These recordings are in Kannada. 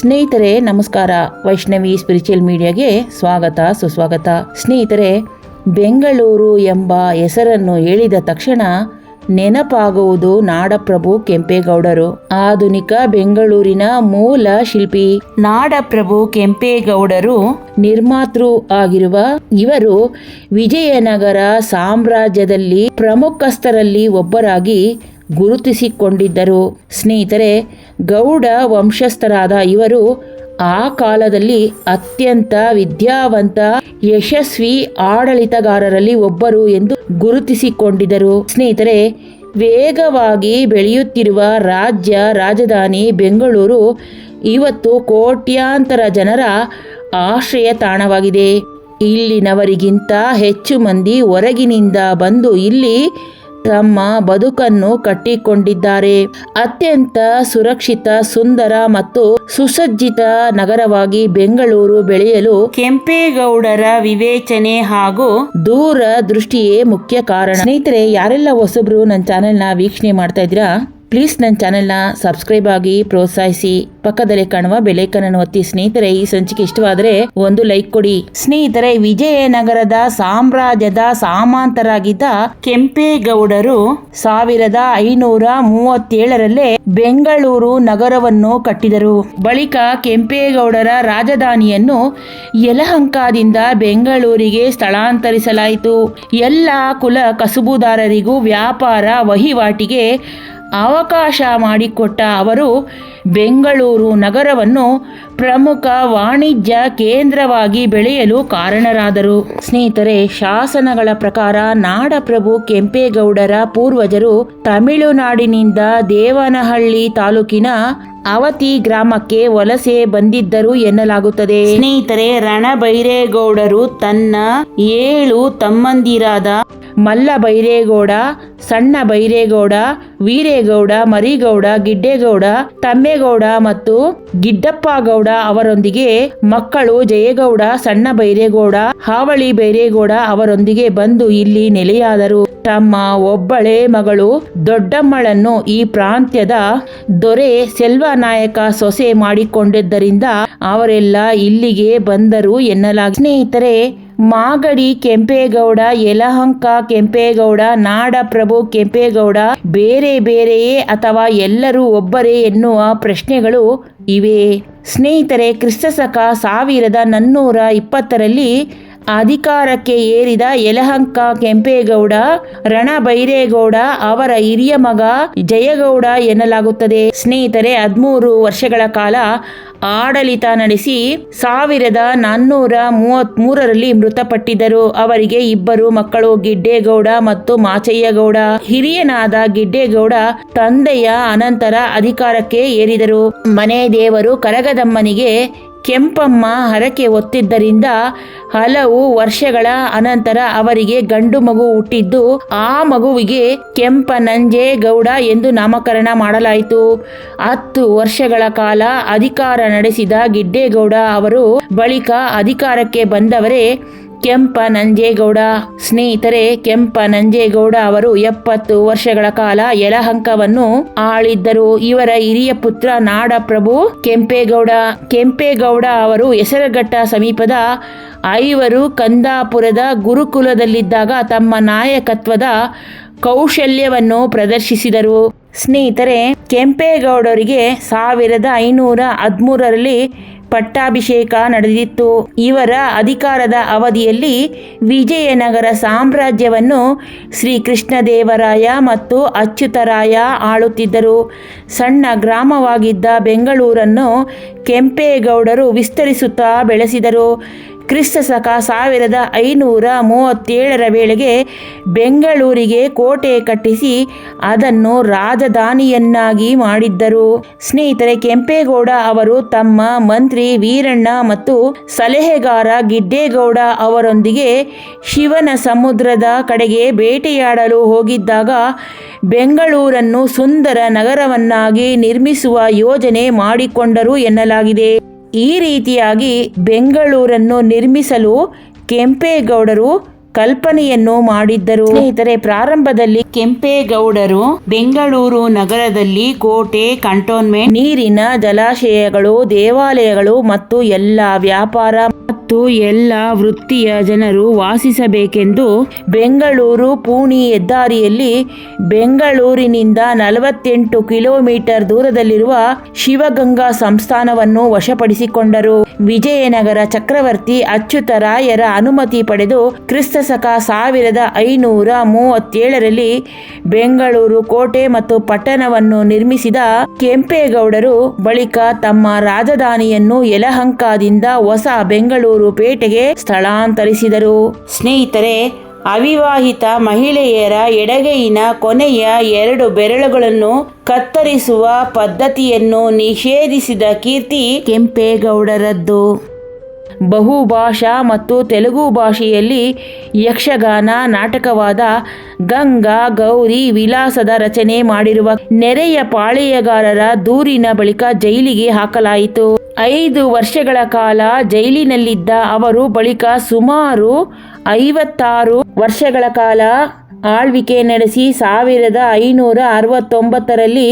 ಸ್ನೇಹಿತರೆ, ನಮಸ್ಕಾರ. ವೈಷ್ಣವಿ ಸ್ಪಿರಿಚುವಲ್ ಮೀಡಿಯಾಗೆ ಸ್ವಾಗತ, ಸುಸ್ವಾಗತ. ಸ್ನೇಹಿತರೆ, ಬೆಂಗಳೂರು ಎಂಬ ಹೆಸರನ್ನು ಹೇಳಿದ ತಕ್ಷಣ ನೆನಪಾಗುವುದು ನಾಡಪ್ರಭು ಕೆಂಪೇಗೌಡರು. ಆಧುನಿಕ ಬೆಂಗಳೂರಿನ ಮೂಲ ಶಿಲ್ಪಿ. ನಾಡಪ್ರಭು ಕೆಂಪೇಗೌಡರು ನಿರ್ಮಾತೃ ಆಗಿರುವ ಇವರು ವಿಜಯನಗರ ಸಾಮ್ರಾಜ್ಯದಲ್ಲಿ ಪ್ರಮುಖಸ್ಥರಲ್ಲಿ ಒಬ್ಬರಾಗಿ ಗುರುತಿಸಿಕೊಂಡಿದ್ದರು. ಸ್ನೇಹಿತರೆ ಗೌಡ ವಂಶಸ್ಥರಾದ ಇವರು ಆ ಕಾಲದಲ್ಲಿ ಅತ್ಯಂತ ವಿದ್ಯಾವಂತ, ಯಶಸ್ವಿ ಆಡಳಿತಗಾರರಲ್ಲಿ ಒಬ್ಬರು ಎಂದು ಗುರುತಿಸಿಕೊಂಡಿದ್ದರು. ಸ್ನೇಹಿತರೆ, ವೇಗವಾಗಿ ಬೆಳೆಯುತ್ತಿರುವ ರಾಜ್ಯ ರಾಜಧಾನಿ ಬೆಂಗಳೂರು ಇವತ್ತು ಕೋಟ್ಯಾಂತರ ಜನರ ಆಶ್ರಯ ತಾಣವಾಗಿದೆ. ಇಲ್ಲಿನವರಿಗಿಂತ ಹೆಚ್ಚು ಮಂದಿ ಹೊರಗಿನಿಂದ ಬಂದು ಇಲ್ಲಿ ತಮ್ಮ ಬದುಕನ್ನು ಕಟ್ಟಿಕೊಂಡಿದ್ದಾರೆ. ಅತ್ಯಂತ ಸುರಕ್ಷಿತ, ಸುಂದರ ಮತ್ತು ಸುಸಜ್ಜಿತ ನಗರವಾಗಿ ಬೆಂಗಳೂರು ಬೆಳೆಯಲು ಕೆಂಪೇಗೌಡರ ವಿವೇಚನೆ ಹಾಗೂ ದೂರ ದೃಷ್ಟಿಯೇ ಮುಖ್ಯ ಕಾರಣ. ಸ್ನೇಹಿತರೆ, ಯಾರೆಲ್ಲ ಹೊಸಬ್ರು ನನ್ನ ಚಾನೆಲ್ನ ವೀಕ್ಷಣೆ ಮಾಡ್ತಾ ಇದ್ದೀರಾ? ಪ್ಲೀಸ್ ನನ್ನ ಚಾನೆಲ್ನ ಸಬ್ಸ್ಕ್ರೈಬ್ ಆಗಿ ಪ್ರೋತ್ಸಾಹಿಸಿ. ಪಕ್ಕದಲ್ಲಿ ಕಾಣುವ ಬೆಲೈಕನ್ ಒತ್ತಿ. ಸ್ನೇಹಿತರೆ, ಈ ಸಂಚಿಕೆ ಇಷ್ಟವಾದರೆ ಒಂದು ಲೈಕ್ ಕೊಡಿ. ಸ್ನೇಹಿತರೆ, ವಿಜಯನಗರದ ಸಾಮ್ರಾಜ್ಯದ ಸಾಮಾಂತರಾಗಿದ್ದ ಕೆಂಪೇಗೌಡರು ಸಾವಿರದ ಐನೂರ ಮೂವತ್ತೇಳರಲ್ಲೇ ಬೆಂಗಳೂರು ನಗರವನ್ನು ಕಟ್ಟಿದರು. ಬಳಿಕ ಕೆಂಪೇಗೌಡರ ರಾಜಧಾನಿಯನ್ನು ಯಲಹಂಕದಿಂದ ಬೆಂಗಳೂರಿಗೆ ಸ್ಥಳಾಂತರಿಸಲಾಯಿತು. ಎಲ್ಲ ಕುಲ ಕಸುಬುದಾರರಿಗೂ ವ್ಯಾಪಾರ ವಹಿವಾಟಿಗೆ ಅವಕಾಶ ಮಾಡಿಕೊಟ್ಟ ಅವರು ಬೆಂಗಳೂರು ನಗರವನ್ನು ಪ್ರಮುಖ ವಾಣಿಜ್ಯ ಕೇಂದ್ರವಾಗಿ ಬೆಳೆಯಲು ಕಾರಣರಾದರು. ಸ್ನೇಹಿತರೆ, ಶಾಸನಗಳ ಪ್ರಕಾರ ನಾಡಪ್ರಭು ಕೆಂಪೇಗೌಡರ ಪೂರ್ವಜರು ತಮಿಳುನಾಡಿನಿಂದ ದೇವನಹಳ್ಳಿ ತಾಲೂಕಿನ ಅವತಿ ಗ್ರಾಮಕ್ಕೆ ವಲಸೆ ಬಂದಿದ್ದರು ಎನ್ನಲಾಗುತ್ತದೆ. ಸ್ನೇಹಿತರೆ ರಣಬೈರೇಗೌಡರು ತನ್ನ ಏಳು ತಮ್ಮಂದಿರಾದ ಮಲ್ಲ ಬೈರೇಗೌಡ ಸಣ್ಣ ಬೈರೇಗೌಡ ವೀರೇಗೌಡ, ಮರಿಗೌಡ, ಗಿಡ್ಡೇಗೌಡ, ತಮ್ಮೇಗೌಡ ಮತ್ತು ಗಿಡ್ಡಪ್ಪಗೌಡ ಅವರೊಂದಿಗೆ ಮಕ್ಕಳು ಜಯಗೌಡ, ಸಣ್ಣ ಬೈರೇಗೌಡ, ಹಾವಳಿ ಬೈರೇಗೌಡ ಅವರೊಂದಿಗೆ ಬಂದು ಇಲ್ಲಿ ನೆಲೆಯಾದರು. ತಮ್ಮ ಒಬ್ಬಳೇ ಮಗಳು ದೊಡ್ಡಮ್ಮಳನ್ನು ಈ ಪ್ರಾಂತ್ಯದ ದೊರೆ ಸೆಲ್ವನಾಯಕ ಸೊಸೆ ಮಾಡಿಕೊಂಡಿದ್ದರಿಂದ ಅವರೆಲ್ಲ ಇಲ್ಲಿಗೆ ಬಂದರು ಎನ್ನಲಾಗಿದೆ ಸ್ನೇಹಿತರೆ ಮಾಗಡಿ, ಕೆಂಪೇಗೌಡ, ಯಲಹಂಕ, ಕೆಂಪೇಗೌಡ, ನಾಡಪ್ರಭು, ಕೆಂಪೇಗೌಡ ಬೇರೆ ಬೇರೆಯೇ ಅಥವಾ ಎಲ್ಲರೂ ಒಬ್ಬರೇ ಎನ್ನುವ ಪ್ರಶ್ನೆಗಳು ಇವೆ. ಸ್ನೇಹಿತರೆ, ಕ್ರಿಸ್ತಸಕ ಸಾವಿರದ ನನ್ನೂರ ಇಪ್ಪತ್ತರಲ್ಲಿ ಅಧಿಕಾರಕ್ಕೆ ಏರಿದ ಯಲಹಂಕ ಕೆಂಪೇಗೌಡ, ರಣಬೈರೇಗೌಡ, ಅವರ ಹಿರಿಯ ಮಗ ಜಯಗೌಡ ಎನ್ನಲಾಗುತ್ತದೆ. ಸ್ನೇಹಿತರೆ, ಹದಿಮೂರು ವರ್ಷಗಳ ಕಾಲ ಆಡಳಿತ ನಡೆಸಿ ಸಾವಿರದ ನಾನ್ನೂರ ಮೂವತ್ತ್ ಮೂರರಲ್ಲಿ ಮೃತಪಟ್ಟಿದ್ದರು. ಅವರಿಗೆ ಇಬ್ಬರು ಮಕ್ಕಳು ಗಿಡ್ಡೇಗೌಡ ಮತ್ತು ಮಾಚಯ್ಯಗೌಡ. ಹಿರಿಯನಾದ ಗಿಡ್ಡೇಗೌಡ ತಂದೆಯ ಅನಂತರ ಅಧಿಕಾರಕ್ಕೆ ಏರಿದರು. ಮನೆ ದೇವರು ಕರಗದಮ್ಮನಿಗೆ ಕೆಂಪಮ್ಮ ಹರಕೆ ಒತ್ತಿದ್ದರಿಂದ ಹಲವು ವರ್ಷಗಳ ಅನಂತರ ಅವರಿಗೆ ಗಂಡು ಮಗು ಹುಟ್ಟಿದ್ದು, ಆ ಮಗುವಿಗೆ ಕೆಂಪನಂಜೇಗೌಡ ಎಂದು ನಾಮಕರಣ ಮಾಡಲಾಯಿತು. ಹತ್ತು ವರ್ಷಗಳ ಕಾಲ ಅಧಿಕಾರ ನಡೆಸಿದ ಗಿಡ್ಡೇಗೌಡ ಅವರು ಬಳಿಕ ಅಧಿಕಾರಕ್ಕೆ ಬಂದವರೇ ಕೆಂಪ ನಂಜೇಗೌಡ ಸ್ನೇಹಿತರೆ, ಕೆಂಪ ನಂಜೇಗೌಡ ಅವರು ಎಪ್ಪತ್ತು ವರ್ಷಗಳ ಕಾಲ ಯಲಹಂಕವನ್ನು ಆಳಿದ್ದರು. ಇವರ ಹಿರಿಯ ಪುತ್ರ ನಾಡಪ್ರಭು ಕೆಂಪೇಗೌಡ. ಕೆಂಪೇಗೌಡ ಅವರು ಹೆಸರಘಟ್ಟ ಸಮೀಪದ ಐವರು ಕಂದಾಪುರದ ಗುರುಕುಲದಲ್ಲಿದ್ದಾಗ ತಮ್ಮ ನಾಯಕತ್ವದ ಕೌಶಲ್ಯವನ್ನು ಪ್ರದರ್ಶಿಸಿದರು. ಸ್ನೇಹಿತರೆ, ಕೆಂಪೇಗೌಡರಿಗೆ ಸಾವಿರದ ಐನೂರ ಹದಿಮೂರರಲ್ಲಿ ಪಟ್ಟಾಭಿಷೇಕ ನಡೆದಿತ್ತು. ಇವರ ಅಧಿಕಾರದ ಅವಧಿಯಲ್ಲಿ ವಿಜಯನಗರ ಸಾಮ್ರಾಜ್ಯವನ್ನು ಶ್ರೀಕೃಷ್ಣದೇವರಾಯ ಮತ್ತು ಅಚ್ಯುತರಾಯ ಆಳುತ್ತಿದ್ದರು. ಸಣ್ಣ ಗ್ರಾಮವಾಗಿದ್ದ ಬೆಂಗಳೂರನ್ನು ಕೆಂಪೇಗೌಡರು ವಿಸ್ತರಿಸುತ್ತಾ ಬೆಳೆಸಿದರು. ಕ್ರಿಸ್ತಶಕ ಸಾವಿರದ ಐನೂರ ಮೂವತ್ತೇಳರ ವೇಳೆಗೆ ಬೆಂಗಳೂರಿಗೆ ಕೋಟೆ ಕಟ್ಟಿಸಿ ಅದನ್ನು ರಾಜಧಾನಿಯನ್ನಾಗಿ ಮಾಡಿದ್ದರು. ಸ್ನೇಹಿತರೆ, ಕೆಂಪೇಗೌಡ ಅವರು ತಮ್ಮ ಮಂತ್ರಿ ವೀರಣ್ಣ ಮತ್ತು ಸಲಹೆಗಾರ ಗಿಡ್ಡೇಗೌಡ ಅವರೊಂದಿಗೆ ಶಿವನ ಸಮುದ್ರದ ಕಡೆಗೆ ಬೇಟೆಯಾಡಲು ಹೋಗಿದ್ದಾಗ ಬೆಂಗಳೂರನ್ನು ಸುಂದರ ನಗರವನ್ನಾಗಿ ನಿರ್ಮಿಸುವ ಯೋಜನೆ ಮಾಡಿಕೊಂಡರು ಎನ್ನಲಾಗಿದೆ. ಈ ರೀತಿಯಾಗಿ ಬೆಂಗಳೂರನ್ನು ನಿರ್ಮಿಸಲು ಕೆಂಪೇಗೌಡರು ಕಲ್ಪನೆಯನ್ನು ಮಾಡಿದ್ದರು. ಸ್ನೇಹಿತರೆ ಪ್ರಾರಂಭದಲ್ಲಿ ಕೆಂಪೇಗೌಡರು ಬೆಂಗಳೂರು ನಗರದಲ್ಲಿ ಕೋಟೆ ಕಂಟೋನ್ಮೆಂಟ್ ನೀರಿನ ಜಲಾಶಯಗಳು ದೇವಾಲಯಗಳು ಮತ್ತು ಎಲ್ಲ ವ್ಯಾಪಾರ ಮತ್ತು ಎಲ್ಲ ವೃತ್ತಿಯ ಜನರು ವಾಸಿಸಬೇಕೆಂದು ಬೆಂಗಳೂರು ಪೂಣಿ ಹೆದ್ದಾರಿಯಲ್ಲಿ ಬೆಂಗಳೂರಿನಿಂದ ನಲವತ್ತೆಂಟು ಕಿಲೋಮೀಟರ್ ದೂರದಲ್ಲಿರುವ ಶಿವಗಂಗಾ ಸಂಸ್ಥಾನವನ್ನು ವಶಪಡಿಸಿಕೊಂಡರು. ವಿಜಯನಗರ ಚಕ್ರವರ್ತಿ ಅಚ್ಯುತರಾಯರ ಅನುಮತಿ ಪಡೆದು ಕ್ರಿಸ್ತಶಕ ಸಾವಿರದ ಐನೂರ ಮೂವತ್ತೇಳರಲ್ಲಿ ಬೆಂಗಳೂರು ಕೋಟೆ ಮತ್ತು ಪಟ್ಟಣವನ್ನು ನಿರ್ಮಿಸಿದ ಕೆಂಪೇಗೌಡರು ಬಳಿಕ ತಮ್ಮ ರಾಜಧಾನಿಯನ್ನು ಯಲಹಂಕದಿಂದ ಹೊಸ ಬೆಂಗಳೂರು ಪೇಟೆಗೆ ಸ್ಥಳಾಂತರಿಸಿದರು. ಸ್ನೇಹಿತರೆ, ಅವಿವಾಹಿತ ಮಹಿಳೆಯರ ಎಡಗೈನ ಕೊನೆಯ ಎರಡು ಬೆರಳುಗಳನ್ನು ಕತ್ತರಿಸುವ ಪದ್ಧತಿಯನ್ನು ನಿಷೇಧಿಸಿದ ಕೀರ್ತಿ ಕೆಂಪೇಗೌಡರದ್ದು. ಬಹುಭಾಷಾ ಮತ್ತು ತೆಲುಗು ಭಾಷೆಯಲ್ಲಿ ಯಕ್ಷಗಾನ, ನಾಟಕವಾದ ಗಂಗಾ, ಗೌರಿ, ವಿಲಾಸದ ರಚನೆ ಮಾಡಿರುವ ನೆರೆಯ ಪಾಳೆಯಗಾರರ ದೂರಿನ ಬಳಿಕ ಜೈಲಿಗೆ ಹಾಕಲಾಯಿತು. ಐದು ವರ್ಷಗಳ ಕಾಲ ಜೈಲಿನಲ್ಲಿದ್ದ ಅವರು ಬಳಿಕ ಸುಮಾರು ಐವತ್ತಾರು ವರ್ಷಗಳ ಕಾಲ ಆಳ್ವಿಕೆ ನಡೆಸಿ ಸಾವಿರದ ಐನೂರ ಅರವತ್ತೊಂಬತ್ತರಲ್ಲಿ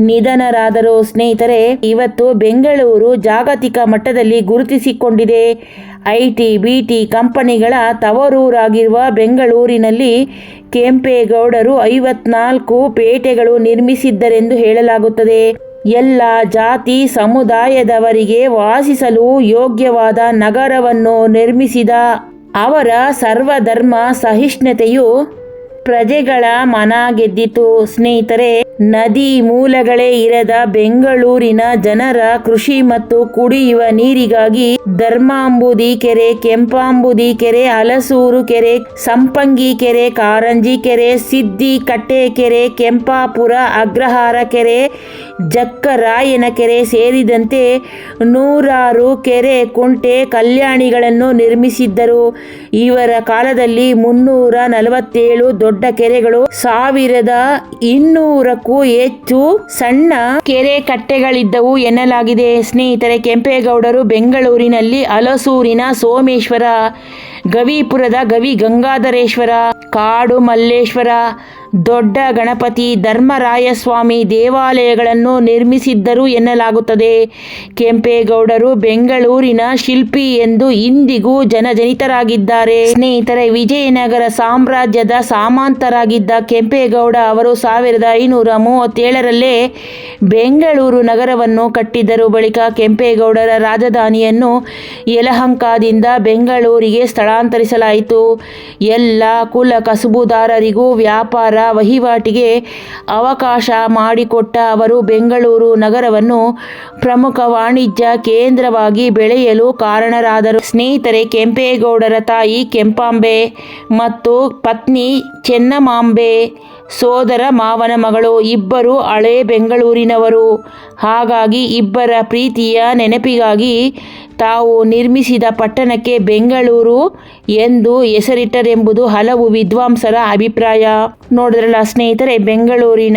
ನಿಧನರಾದರು ಸ್ನೇಹಿತರೆ, ಇವತ್ತು ಬೆಂಗಳೂರು ಜಾಗತಿಕ ಮಟ್ಟದಲ್ಲಿ ಗುರುತಿಸಿಕೊಂಡಿದೆ. ಐಟಿ, ಬಿಟಿ ಕಂಪನಿಗಳ ತವರೂರಾಗಿರುವ ಬೆಂಗಳೂರಿನಲ್ಲಿ ಕೆಂಪೇಗೌಡರು ಐವತ್ನಾಲ್ಕು ಪೇಟೆಗಳು ನಿರ್ಮಿಸಿದ್ದರೆಂದು ಹೇಳಲಾಗುತ್ತದೆ. ಎಲ್ಲ ಜಾತಿ ಸಮುದಾಯದವರಿಗೆ ವಾಸಿಸಲು ಯೋಗ್ಯವಾದ ನಗರವನ್ನು ನಿರ್ಮಿಸಿದ ಅವರ ಸರ್ವಧರ್ಮ ಸಹಿಷ್ಣುತೆಯು ಪ್ರಜೆಗಳ ಮನ ಗೆದ್ದಿತು ಸ್ನೇಹಿತರೆ, ನದಿ ಮೂಲಗಳೇ ಇರದ ಬೆಂಗಳೂರಿನ ಜನರ ಕೃಷಿ ಮತ್ತು ಕುಡಿಯುವ ನೀರಿಗಾಗಿ ಧರ್ಮಾಂಬುದಿ ಕೆರೆ, ಕೆಂಪಾಂಬುದಿ ಕೆರೆ, ಹಲಸೂರು ಕೆರೆ, ಸಂಪಂಗಿ ಕೆರೆ, ಕಾರಂಜಿ ಕೆರೆ, ಸಿದ್ದಿ ಕಟ್ಟೆ ಕೆರೆ, ಕೆಂಪಾಪುರ ಅಗ್ರಹಾರ ಕೆರೆ, ಜಕ್ಕರಾಯನ ಕೆರೆ ಸೇರಿದಂತೆ ನೂರಾರು ಕೆರೆ ಕುಂಟೆ ಕಲ್ಯಾಣಿಗಳನ್ನು ನಿರ್ಮಿಸಿದ್ದರು. ಇವರ ಕಾಲದಲ್ಲಿ ಮುನ್ನೂರ ನಲವತ್ತೇಳು ದೊಡ್ಡ ಕೆರೆಗಳು ಸಾವಿರದ ಇನ್ನೂರಕ್ಕೂ ಹೆಚ್ಚು ಸಣ್ಣ ಕೆರೆ ಕಟ್ಟೆಗಳಿದ್ದವು ಎನ್ನಲಾಗಿದೆ. ಸ್ನೇಹಿತರೆ, ಕೆಂಪೇಗೌಡರು ಬೆಂಗಳೂರಿನಲ್ಲಿ ಹಲಸೂರಿನ ಸೋಮೇಶ್ವರ, ಗವಿಪುರದ ಗವಿ ಗಂಗಾಧರೇಶ್ವರ ಕಾಡು ಮಲ್ಲೇಶ್ವರ ದೊಡ್ಡ ಗಣಪತಿ ಧರ್ಮರಾಯಸ್ವಾಮಿ ದೇವಾಲಯಗಳನ್ನು ನಿರ್ಮಿಸಿದ್ದರು ಎನ್ನಲಾಗುತ್ತದೆ. ಕೆಂಪೇಗೌಡರು ಬೆಂಗಳೂರಿನ ಶಿಲ್ಪಿ ಎಂದು ಇಂದಿಗೂ ಜನಜನಿತರಾಗಿದ್ದಾರೆ. ಸ್ನೇಹಿತರೆ, ವಿಜಯನಗರ ಸಾಮ್ರಾಜ್ಯದ ಸಾಮಾಂತರಾಗಿದ್ದ ಕೆಂಪೇಗೌಡ ಅವರು ಸಾವಿರದ ಐನೂರ ಮೂವತ್ತೇಳರಲ್ಲೇ ಬೆಂಗಳೂರು ನಗರವನ್ನು ಕಟ್ಟಿದ್ದರು. ಬಳಿಕ ಕೆಂಪೇಗೌಡರ ರಾಜಧಾನಿಯನ್ನು ಯಲಹಂಕದಿಂದ ಬೆಂಗಳೂರಿಗೆ ಸ್ಥಳಾಂತರಿಸಲಾಯಿತು. ಎಲ್ಲ ಕುಲ ಕಸುಬುದಾರರಿಗೂ ವ್ಯಾಪಾರ ವಹಿವಾಟಿಗೆ ಅವಕಾಶ ಮಾಡಿಕೊಟ್ಟ ಅವರು ಬೆಂಗಳೂರು ನಗರವನ್ನು ಪ್ರಮುಖ ವಾಣಿಜ್ಯ ಕೇಂದ್ರವಾಗಿ ಬೆಳೆಯಲು ಕಾರಣರಾದರು. ಸ್ನೇಹಿತರೆ, ಕೆಂಪೇಗೌಡರ ತಾಯಿ ಕೆಂಪಾಂಬೆ ಮತ್ತು ಪತ್ನಿ ಚೆನ್ನಮಾಂಬೆ ಸೋದರ ಮಾವನ ಮಗಳು ಇಬ್ಬರು ಹಳೆ ಬೆಂಗಳೂರಿನವರು. ಹಾಗಾಗಿ ಇಬ್ಬರ ಪ್ರೀತಿಯ ನೆನಪಿಗಾಗಿ ತಾವು ನಿರ್ಮಿಸಿದ ಪಟ್ಟಣಕ್ಕೆ ಬೆಂಗಳೂರು ಎಂದು ಹೆಸರಿಟ್ಟರೆಂಬುದು ಹಲವು ವಿದ್ವಾಂಸರ ಅಭಿಪ್ರಾಯ. ನೋಡಿದ್ರಲ್ಲ ಸ್ನೇಹಿತರೆ ಬೆಂಗಳೂರಿನ